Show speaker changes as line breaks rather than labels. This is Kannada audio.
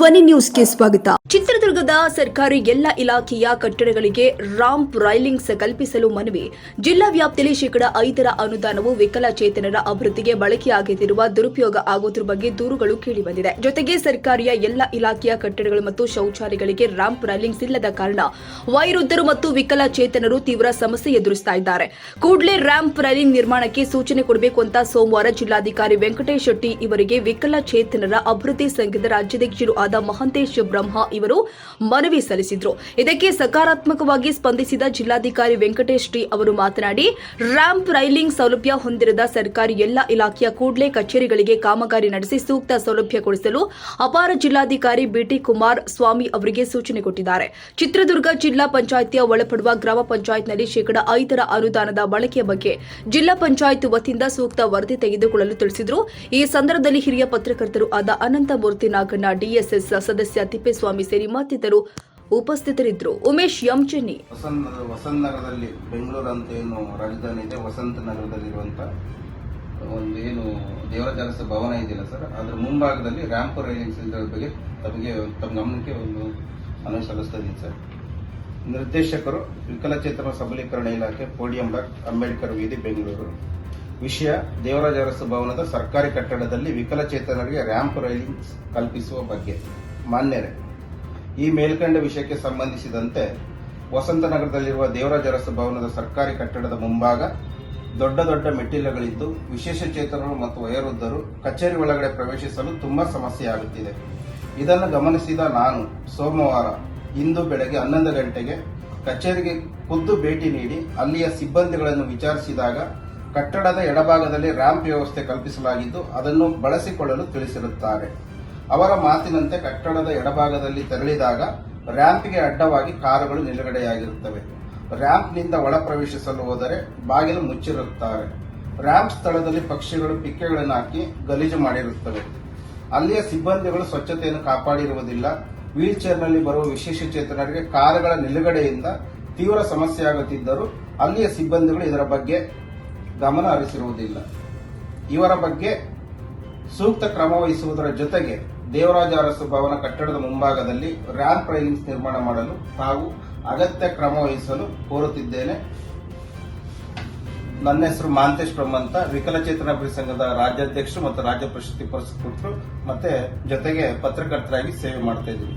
ಧ್ವನಿ ನ್ಯೂಸ್ಗೆ ಸ್ವಾಗತ. ಚಿತ್ರದುರ್ಗದ ಸರ್ಕಾರಿ ಎಲ್ಲ ಇಲಾಖೆಯ ಕಟ್ಟಡಗಳಿಗೆ ರಾಂಪ್ ರೈಲಿಂಗ್ಸ್ ಕಲ್ಪಿಸಲು ಮನವಿ. ಜಿಲ್ಲಾ ವ್ಯಾಪ್ತಿಯಲ್ಲಿ ಶೇಕಡಾ ಐದರ ಅನುದಾನವು ವಿಕಲಚೇತನರ ಅಭಿವೃದ್ಧಿಗೆ ಬಳಕೆಯಾಗುತ್ತಿರುವ ದುರುಪಯೋಗ ಆಗುವುದರ ಬಗ್ಗೆ ದೂರುಗಳು ಕೇಳಿಬಂದಿದೆ. ಜೊತೆಗೆ ಸರ್ಕಾರಿಯ ಎಲ್ಲ ಇಲಾಖೆಯ ಕಟ್ಟಡಗಳು ಮತ್ತು ಶೌಚಾಲಯಗಳಿಗೆ ರಾಂಪ್ ರೈಲಿಂಗ್ಸ್ ಇಲ್ಲದ ಕಾರಣ ವೈರುದ್ಧರು ಮತ್ತು ವಿಕಲಚೇತನರು ತೀವ್ರ ಸಮಸ್ಯೆ ಎದುರಿಸ್ತಾ ಇದ್ದಾರೆ. ಕೂಡಲೇ ರಾಂಪ್ ರೈಲಿಂಗ್ ನಿರ್ಮಾಣಕ್ಕೆ ಸೂಚನೆ ಕೊಡಬೇಕು ಅಂತ ಸೋಮವಾರ ಜಿಲ್ಲಾಧಿಕಾರಿ ವೆಂಕಟೇಶ್ ಶೆಟ್ಟಿ ಇವರಿಗೆ ವಿಕಲಚೇತನರ ಅಭಿವೃದ್ಧಿ ಸಂಘದ ರಾಜ್ಯಾಧ್ಯಕ್ಷರು ಮಹಂತೇಶ್ ಬ್ರಹ್ಮ ಇವರು ಮನವಿ ಸಲ್ಲಿಸಿದ್ರು. ಇದಕ್ಕೆ ಸಕಾರಾತ್ಮಕವಾಗಿ ಸ್ಪಂದಿಸಿದ ಜಿಲ್ಲಾಧಿಕಾರಿ ವೆಂಕಟೇಶ್ ಟಿ ಅವರು ಮಾತನಾಡಿ, ರ್ಯಾಂಪ್ ರೈಲಿಂಗ್ ಸೌಲಭ್ಯ ಹೊಂದಿರದ ಸರ್ಕಾರಿ ಎಲ್ಲ ಇಲಾಖೆಯ ಕೂಡಲೇ ಕಚೇರಿಗಳಿಗೆ ಕಾಮಗಾರಿ ನಡೆಸಿ ಸೂಕ್ತ ಸೌಲಭ್ಯ ಕೊಡಿಸಲು ಅಪಾರ ಜಿಲ್ಲಾಧಿಕಾರಿ ಬಿಟಿ ಕುಮಾರ್ ಸ್ವಾಮಿ ಅವರಿಗೆ ಸೂಚನೆ ಕೊಟ್ಟಿದ್ದಾರೆ. ಚಿತ್ರದುರ್ಗ ಜಿಲ್ಲಾ ಪಂಚಾಯಿತಿಯ ಒಳಪಡುವ ಗ್ರಾಮ ಪಂಚಾಯತ್ನಲ್ಲಿ ಶೇಕಡಾ ಐದರ ಅನುದಾನದ ಬಳಕೆಯ ಬಗ್ಗೆ ಜಿಲ್ಲಾ ಪಂಚಾಯತ್ ವತಿಯಿಂದ ಸೂಕ್ತ ವರದಿ ತೆಗೆದುಕೊಳ್ಳಲು ತಿಳಿಸಿದರು. ಈ ಸಂದರ್ಭದಲ್ಲಿ ಹಿರಿಯ ಪತ್ರಕರ್ತರು ಆದ ಅನಂತಮೂರ್ತಿ ನಾಗಣ್ಣ ಡಿಎಸ್ಎಸ್ ಸದಸ್ಯ ತಿಪ್ಪೇಸ್ವಾಮಿ ಸೇರಿ ಮತ್ತಿತರರು ಉಪಸ್ಥಿತರಿದ್ದರು. ಉಮೇಶ್ ಎಂಚೆನ್ನಿ
ವಸಂತ ನಗರದಲ್ಲಿ ಬೆಂಗಳೂರು ಅಂತ ಏನು ರಾಜಧಾನಿ ಇದೆ, ವಸಂತ ನಗರದಲ್ಲಿರುವಂತ ಒಂದು ಏನು ದೇವರ ಭವನ ಇದೆಯಲ್ಲ ಸರ್, ಅದ್ರ ಮುಂಭಾಗದಲ್ಲಿ ರ್ಯಾಂಪ್ ರೈಲಿಂಗ್ ಸೆಂಟರ್ ಬಗ್ಗೆ ತಮಗೆ, ತಮ್ಮ ಗಮನಕ್ಕೆ ಒಂದು ಮನವಿ ಸಲ್ಲಿಸ್ತಾ ಇದ್ದೀನಿ ಸರ್. ನಿರ್ದೇಶಕರು ವಿಕಲಚೇತನ ಸಬಲೀಕರಣ ಇಲಾಖೆ, ಪೋಡಿಯಂ ಡಾಕ್ಟರ್ ಅಂಬೇಡ್ಕರ್ ವೀದಿ, ಬೆಂಗಳೂರು. ವಿಷಯ ದೇವರಾಜ ಅರಸು ಭವನದ ಸರ್ಕಾರಿ ಕಟ್ಟಡದಲ್ಲಿ ವಿಕಲಚೇತನರಿಗೆ ರ್ಯಾಂಪ್ ರೈಲಿಂಗ್ಸ್ ಕಲ್ಪಿಸುವ ಬಗ್ಗೆ. ಮಾನ್ಯರೇ, ಈ ಮೇಲ್ಕಂಡ ವಿಷಯಕ್ಕೆ ಸಂಬಂಧಿಸಿದಂತೆ ವಸಂತನಗರದಲ್ಲಿರುವ ದೇವರಾಜ ಅರಸು ಭವನದ ಸರ್ಕಾರಿ ಕಟ್ಟಡದ ಮುಂಭಾಗ ದೊಡ್ಡ ದೊಡ್ಡ ಮೆಟ್ಟಿಲುಗಳಿದ್ದು, ವಿಶೇಷ ಚೇತನರು ಮತ್ತು ವಯೋವೃದ್ಧರು ಕಚೇರಿ ಒಳಗಡೆ ಪ್ರವೇಶಿಸಲು ತುಂಬಾ ಸಮಸ್ಯೆಯಾಗುತ್ತಿದೆ ಇದನ್ನು ಗಮನಿಸಿದ ನಾನು, ಸೋಮವಾರ ಇಂದು ಬೆಳಗ್ಗೆ ಹನ್ನೊಂದು ಗಂಟೆಗೆ ಕಚೇರಿಗೆ ಖುದ್ದು ಭೇಟಿ ನೀಡಿ, ಅಲ್ಲಿಯ ಸಿಬ್ಬಂದಿಗಳನ್ನು ವಿಚಾರಿಸಿದಾಗ ಕಟ್ಟಡದ ಎಡಭಾಗದಲ್ಲಿ ರ್ಯಾಂಪ್ ವ್ಯವಸ್ಥೆ ಕಲ್ಪಿಸಲಾಗಿದ್ದು ಅದನ್ನು ಬಳಸಿಕೊಳ್ಳಲು ತಿಳಿಸಿರುತ್ತಾರೆ. ಅವರ ಮಾತಿನಂತೆ ಕಟ್ಟಡದ ಎಡಭಾಗದಲ್ಲಿ ತೆರಳಿದಾಗ ರ್ಯಾಂಪ್ಗೆ ಅಡ್ಡವಾಗಿ ಕಾರುಗಳು ನಿಲುಗಡೆಯಾಗಿರುತ್ತವೆ. ರ್ಯಾಂಪ್ನಿಂದ ಒಳ ಪ್ರವೇಶಿಸಲು ಹೋದರೆ ಬಾಗಿಲು ಮುಚ್ಚಿರುತ್ತಾರೆ. ರ್ಯಾಂಪ್ ಸ್ಥಳದಲ್ಲಿ ಪಕ್ಷಿಗಳು ಪಿಕ್ಕೆಗಳನ್ನು ಹಾಕಿ ಗಲೀಜು ಮಾಡಿರುತ್ತವೆ. ಅಲ್ಲಿಯ ಸಿಬ್ಬಂದಿಗಳು ಸ್ವಚ್ಛತೆಯನ್ನು ಕಾಪಾಡಿರುವುದಿಲ್ಲ. ವೀಲ್ ಚೇರ್ನಲ್ಲಿ ಬರುವ ವಿಶೇಷ ಚೇತನರಿಗೆ ಕಾರುಗಳ ನಿಲುಗಡೆಯಿಂದ ತೀವ್ರ ಸಮಸ್ಯೆಯಾಗುತ್ತಿದ್ದರೂ ಅಲ್ಲಿಯ ಸಿಬ್ಬಂದಿಗಳು ಇದರ ಬಗ್ಗೆ ಗಮನ ಹರಿಸಿರುವುದಿಲ್ಲ. ಇವರ ಬಗ್ಗೆ ಸೂಕ್ತ ಕ್ರಮ ವಹಿಸುವುದರ ಜೊತೆಗೆ ದೇವರಾಜ ಅರಸು ಭವನ ಕಟ್ಟಡದ ಮುಂಭಾಗದಲ್ಲಿ ರ್ಯಾಂಪ್ ರೈಲಿಂಗ್ಸ್ ನಿರ್ಮಾಣ ಮಾಡಲು ತಾವು ಅಗತ್ಯ ಕ್ರಮ ವಹಿಸಲು ಕೋರುತ್ತಿದ್ದೇನೆ. ನನ್ನ ಹೆಸರು ಮಾಂತೇಶ್ ಬ್ರಹ್ಮಂತ ವಿಕಲಚೇತನ ಅಭಿವೃದ್ಧಿ ಸಂಘದ ರಾಜ್ಯಾಧ್ಯಕ್ಷರು ಮತ್ತು ರಾಜ್ಯ ಪ್ರಶಸ್ತಿ ಪುರಸ್ಕೃತರು ಮತ್ತೆ ಜೊತೆಗೆ ಪತ್ರಕರ್ತರಾಗಿ ಸೇವೆ ಮಾಡ್ತಾ ಇದ್ದೀವಿ.